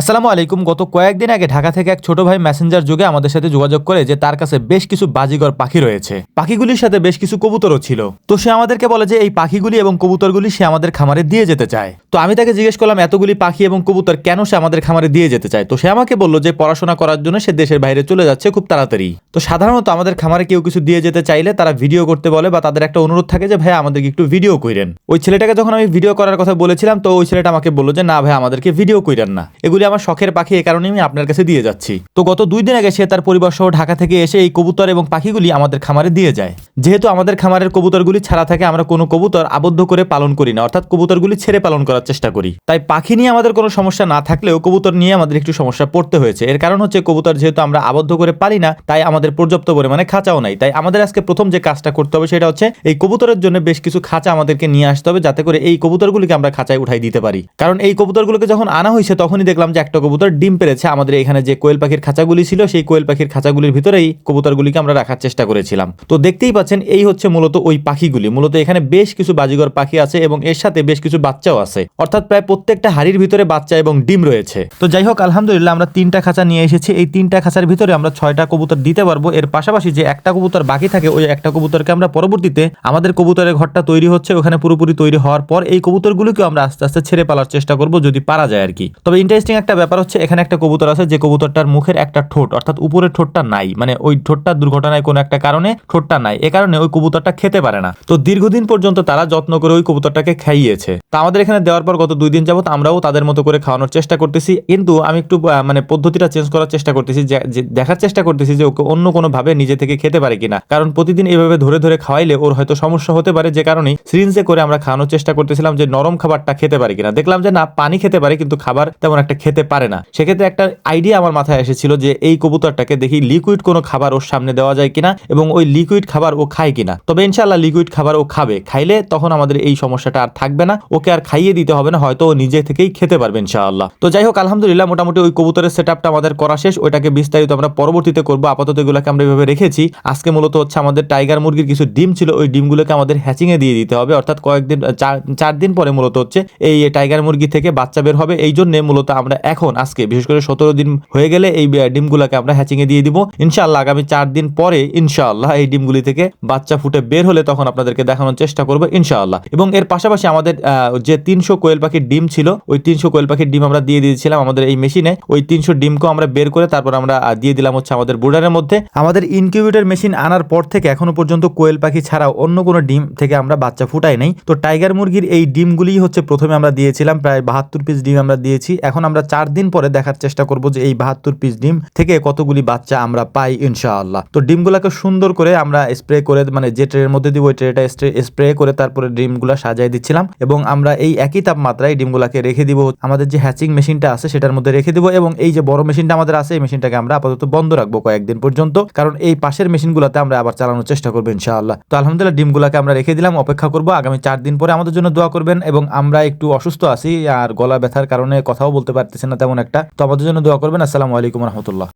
আসসালামু আলাইকুম। গত কয়েকদিন আগে ঢাকা থেকে এক ছোট ভাই মেসেঞ্জার যুগে আমাদের সাথে যোগাযোগ করে যে তার কাছে বেশ কিছু বাজিগর পাখি রয়েছে। পাখিগুলির সাথে বেশ কিছু কবুতরও ছিল। তো সে আমাদেরকে বলে যে এই পাখিগুলি এবং কবুতরগুলি সে আমাদের খামারে দিয়ে যেতে চায়। তো আমি তাকে জিজ্ঞেস করলাম, এতগুলি পাখি এবং কবুতর কেন সে আমাদের খামারে দিয়ে যেতে চায়? তো সে আমাকে বলল যে পড়াশোনা করার জন্য সে দেশের বাইরে চলে যাচ্ছে খুব তাড়াতাড়ি। তো সাধারণত আমাদের খামারে কেউ কিছু দিয়ে যেতে চাইলে তারা ভিডিও করতে বলে বা তাদের একটা অনুরোধ থাকে যে ভাই আমাদেরকে একটু ভিডিও কইরেন। ওই ছেলেটাকে যখন আমি ভিডিও করার কথা বলেছিলাম, তো ওই ছেলেটা আমাকে বলল যে, না ভাই আমাদেরকে ভিডিও কইরেন না। এগুলি আমার শখের পাখি এ কারণে আমি আপনার কাছে দিয়ে যাচ্ছি। তো গত দুই দিন আগে সে তার পরিবার সহ ঢাকা থেকে এসে এই কবুতর এবং পাখিগুলি আমাদের খামারে দিয়ে যায়। যেহেতু আমাদের খামারের কবুতরগুলি ছাড়া থাকে, আমরা কোনো কবুতর আবদ্ধ করে পালন করি না, অর্থাৎ কবুতরগুলি ছেড়ে পালন করার চেষ্টা করি। তাই পাখি নিয়ে আমাদের কোনো সমস্যা না থাকলেও কবুতর নিয়ে আমাদের একটু সমস্যা পড়তে হয়েছে। এর কারণ হচ্ছে কবুতর যেহেতু আমরা আবদ্ধ করে পারি না, তাই আমাদের পর্যাপ্ত পরিমাণে খাঁচাও নাই। তাই আমাদের আজকে প্রথম যে কাজটা করতে হবে সেটা হচ্ছে এই কবুতরের জন্য বেশ কিছু খাঁচা আমাদেরকে নিয়ে আসতে হবে, যাতে করে এই কবুতরগুলিকে আমরা খাঁচায় উঠাই দিতে পারি। কারণ এই কবুতরগুলোকে যখন আনা হয়েছে, তখনই দেখলাম যে একটা কবুতর ডিম পেরেছে, আমাদের এখানে যে কোয়েল পাখির খাঁচাগুলি ছিল, সেই কোয়েল পাখির খাঁচাগুলির ভিতরেই কবুতরগুলিকে আমরা রাখার চেষ্টা করেছিলাম। তো দেখতেই পাচ্ছেন, এই হচ্ছে মূলত ওই পাখিগুলি। মূলত এখানে বেশ কিছু বাজিগর পাখি আছে এবং এর সাথে বেশ কিছু বাচ্চাও আছে। অর্থাৎ প্রায় প্রত্যেকটা হাড়ির ভিতরে বাচ্চা এবং ডিম রয়েছে। তো যাই হোক, আলহামদুলিল্লাহ আমরা তিনটা খাঁচা নিয়ে এসেছি। এই তিনটা খাঁচার ভিতরে আমরা ছয়টা কবুতর দিতে পারব। এর পাশাপাশি যে একটা কবুতর বাকি থাকে, ওই একটা কবুতরকে আমরা পরবর্তীতে আমাদের কবুতরের ঘরটা তৈরি হচ্ছে, ওখানে পুরোপুরি তৈরি হওয়ার পর এই কবুতরগুলোকেও আমরা আস্তে আস্তে ছেড়ে পালার চেষ্টা করব, যদি পারা যায় আর কি। তবে ইন্টারেস্টিং একটা ব্যাপার হচ্ছে, এখানে একটা কবুতর আছে, যে কবুতরটার মুখের একটা ঠোঁট, অর্থাৎ উপরের ঠোঁটটা নাই মানে ওই ঠোঁটটা দুর্ঘটনায় কোনো একটা কারণে ঠোঁটটা নাই, এ কারণে ওই কবুতরটা খেতে পারে না। তো দীর্ঘদিন পর্যন্ত তারা যত্ন করে ওই কবুতরটাকে খাইয়েছে। তা আমাদের এখানে দেওয়ার পর গত দুই দিন যাবত আমরাও তাদের মতো করে খাওয়ানোর চেষ্টা করতেছি, কিন্তু আমি একটু মানে পদ্ধতিটা চেঞ্জ করার চেষ্টা করতেছি দেখার চেষ্টা করতেছি যে ওকে অন্য কোনো ভাবে নিজে থেকে খেতে পারে কিনা। কারণ প্রতিদিন এইভাবে ধরে ধরে খাওয়াইলে ওর হয়তো সমস্যা হতে পারে, যে কারণে সিরিঞ্জে করে আমরা খাওয়ানোর চেষ্টা করতেছিলাম যে নরম খাবারটা খেতে পারে কিনা। দেখলাম যে না, পানি খেতে পারে, কিন্তু খাবার তেমন একটা খেতে পারে না। সেক্ষেত্রে একটা আইডিয়া আমার মাথায় এসেছিল যে এই কবুতরটাকে দেখি লিকুইড কোনো খাবার ওর সামনে দেওয়া যায় কিনা এবং ওই লিকুইড খাবার ও খায় কিনা। তবে ইনশাল্লাহ লিকুইড খাবার ও খাবে। খাইলে তখন আমাদের এই সমস্যাটা আর থাকবে না। ওকে আর খাইয়ে দিতে হবে না, হয়তো ও নিজে থেকেই খেতে পারবে ইনশাআল্লাহ। তো যাই হোক, আলহামদুলিল্লাহ মোটামুটি ওই কবুতরের সেট আমাদের করা শেষ। ওইটাকে বিস্তারিত আমরা পরবর্তীতে করব। আপাতত এগুলোকে আমরা এভাবে রেখেছি। আজকে মূলত হচ্ছে আমাদের টাইগার মুরগির কিছু ডিম ছিল। ওই ডিমগুলোকে আমাদের হ্যাচিংয়ে দিয়ে দিতে হবে। অর্থাৎ কয়েকদিন, চার চার দিন পরে মূলত হচ্ছে এই টাইগার মুরগি থেকে বাচ্চা বের হবে। এই জন্য মূলত আমরা এখন, আজকে, বিশেষ করে সতেরো দিন হয়ে গেলে এই ডিমগুলোকে আমরা হ্যাচিং এ দিয়ে দিব। ইনশাআল্লাহ আগামী চার দিন পরে, ইনশাআল্লাহ এই ডিমগুলি থেকে বাচ্চা ফুটে বের হলে তখন আপনাদেরকে দেখানোর চেষ্টা করব, ইনশাআল্লাহ। এবং এর পাশাপাশি আমাদের যে তিনশো কোয়েল পাখির ডিম ছিল, ওই তিনশো কোয়েল পাখির ডিম আমরা দিয়ে দিয়েছিলাম আমাদের এই মেশিনে। ওই তিনশো ডিমকেও আমরা বের করে তারপর আমরা দিয়ে দিলাম হচ্ছে আমাদের বুডারের মধ্যে। আমাদের ইনকিউবেটর মেশিন আনার পর থেকে এখনও পর্যন্ত কোয়েল পাখি ছাড়াও অন্য কোনো ডিম থেকে আমরা বাচ্চা ফুটাই নাই। তো টাইগার মুরগির এই ডিমগুলি হচ্ছে প্রথমে আমরা দিয়েছিলাম, প্রায় বাহাত্তর পিস ডিম আমরা দিয়েছি। এখন আমরা চার দিন পরে দেখার চেষ্টা করব যে এই বাহাত্তর পিস ডিম থেকে কতগুলি বাচ্চা আমরা পাই, ইনশাআল্লাহ। তো ডিমগুলোকে সুন্দর করে আমরা স্প্রে করে মানে যে ট্রের মধ্যে দিব, ওই ট্রেটা স্প্রে করে তারপরে ডিমগুলো সাজাই দিচ্ছিলাম এবং আমরা এই একই তাপমাত্রায় ডিমগুলোকে রেখে দিব। আমাদের যে হ্যাচিং মেশিনটা আছে সেটার মধ্যে রেখে দিব এবং এই যে বড় মেশিনটা আমাদের আছে, এই মেশিনটাকে আমরা আপাতত বন্ধ রাখব কয়েকদিন পর্যন্ত, কারণ এই পাশের মেশিনগুলোতে আমরা আবার চালানোর চেষ্টা করব ইনশাআল্লাহ। তো আলহামদুলিল্লাহ ডিমগুলোকে আমরা রেখে দিলাম, অপেক্ষা করব, আগামী চার দিন পরে আমাদের জন্য দোয়া করবেন এবং আমরা একটু অসুস্থ আছি আর গলা ব্যথার কারণে কথাও বলতে পারতেছি না তেমন একটা। তো আমাদের জন্য দোয়া করবেন। আসসালামু আলাইকুম রহমতুল্লাহ।